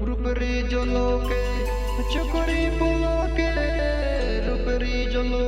রূপরি জলকে চকরি পুলকে রূপরি জলোকে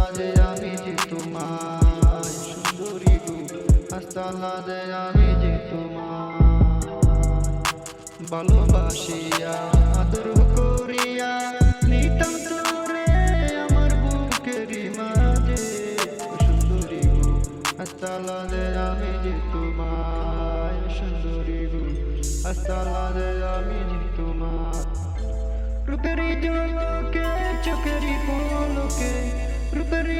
যে আমি যে তোমার ভালোবাসিয়া, আদর করিয়া নিতাম তোরে আমার বুকেরই মাঝে। সুন্দরী গো হাসতালা আমি যে তোমার সুন্দরী গো হাসতালা আমি যে তোমার রূপেরি জলকে, চোখেরি পলকে, রূপেরি